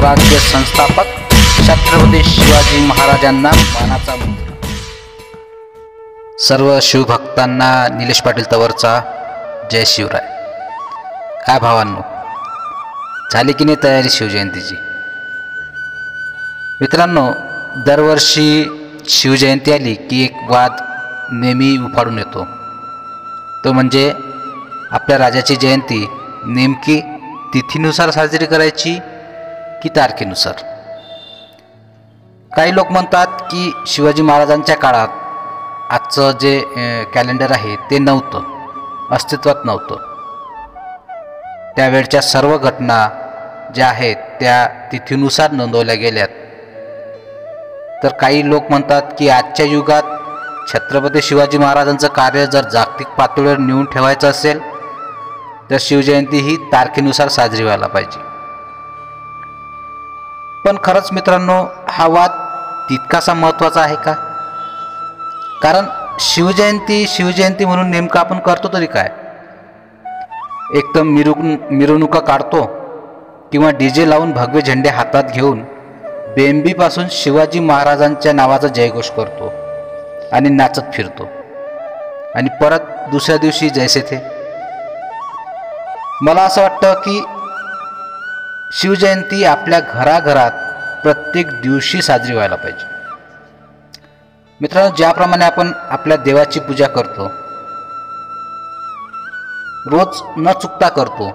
राज्य संस्थापक छत्रपती शिवाजी महाराजांना मानाचा सर्व शिवभक्तांना निलेश पाटील तवरचा जय शिवराय. काय भावांनो झाली की नाही तयारी शिवजयंतीची? मित्रांनो दरवर्षी शिवजयंती आली की एक वाद नेहमी उफाडून येतो. तो म्हणजे आपल्या राजाची जयंती नेमकी तिथीनुसार साजरी करायची की तारखेनुसार काही लोक म्हणतात की शिवाजी महाराजांच्या काळात आजचं जे कॅलेंडर आहे ते नव्हतं अस्तित्वात नव्हतं. त्यावेळच्या सर्व घटना ज्या आहेत त्या तिथीनुसार नोंदवल्या गेल्यात. तर काही लोक म्हणतात की आजच्या युगात छत्रपती शिवाजी महाराजांचं कार्य जर जागतिक पातळीवर नेऊन ठेवायचं असेल तर शिवजयंती ही तारखेनुसार साजरी व्हायला पाहिजे. पण खरंच मित्रांनो हा वाद तितकासा महत्त्वाचा आहे का? कारण शिवजयंती शिवजयंती म्हणून नेमकं आपण करतो तरी काय? एकदम मिरु मिरवणुका काढतो किंवा डी जे लावून भगवे झेंडे हातात घेऊन बेंबीपासून शिवाजी महाराजांच्या नावाचा जयघोष करतो आणि नाचत फिरतो. आणि परत दुसऱ्या दिवशी जैसे थे. मला असं वाटतं की शिवजयंती आपल्या घराघरात प्रत्येक दिवशी साजरी व्हायला पाहिजे. मित्रांनो ज्याप्रमाणे आपण आपल्या देवाची पूजा करतो रोज न चुकता करतो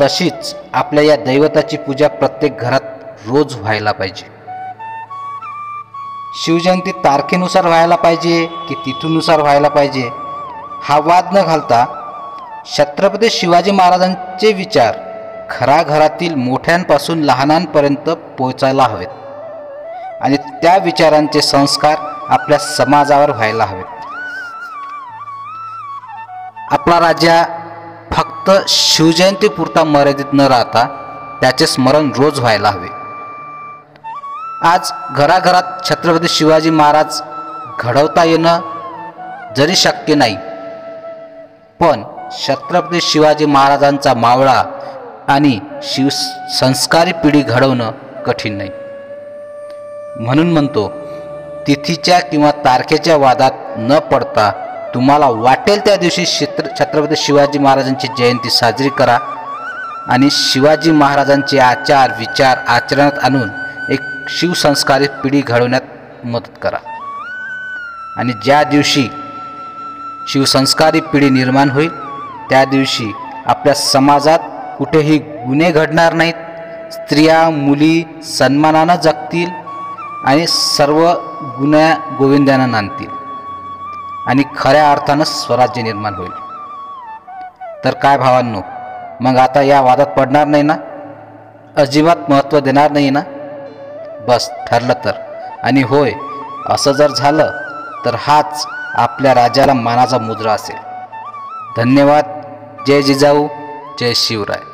तशीच आपल्या या दैवताची पूजा प्रत्येक घरात रोज व्हायला पाहिजे. शिवजयंती तारखेनुसार व्हायला पाहिजे की तिथूनुसार व्हायला पाहिजे हा वाद न घालता छत्रपती शिवाजी महाराजांचे विचार घराघरातील मोठ्यांपासून लहानांपर्यंत पोचायला हवेत. आणि त्या विचारांचे संस्कार आपल्या समाजावर व्हायला हवेत. आपला राजा फक्त शिवजयंतीपुरता मर्यादित न राहता त्याचे स्मरण रोज व्हायला हवे. आज घराघरात छत्रपती शिवाजी महाराज घडवता येणं जरी शक्य नाही पण छत्रपती शिवाजी महाराजांचा मावळा आणि शिव संस्कारी पिढी घडवणं कठीण नाही. म्हणून म्हणतो तिथीच्या किंवा तारखेच्या वादात न पडता तुम्हाला वाटेल त्या दिवशी छत्र छत्रपती शिवाजी महाराजांची जयंती साजरी करा आणि शिवाजी महाराजांचे आचार विचार आचरणात आणून एक शिवसंस्कारी पिढी घडवण्यात मदत करा. आणि ज्या दिवशी शिवसंस्कारी पिढी निर्माण होईल त्या दिवशी आपल्या समाजात कुठेही गुन्हे घडणार नाहीत. स्त्रिया मुली सन्मानानं जगतील आणि सर्व गुन्ह्या गोविंद्यानं नांदतील. आणि खऱ्या अर्थानं स्वराज्य निर्माण होईल. तर काय भावांनो मग आता या वादात पडणार नाही ना? अजिबात महत्त्व देणार नाही ना? बस ठरलं तर. आणि होय असं जर झालं तर हाच आपल्या राजाला मानाचा मुद्रा असेल. धन्यवाद. जय जिजाऊ. जय शिवराय.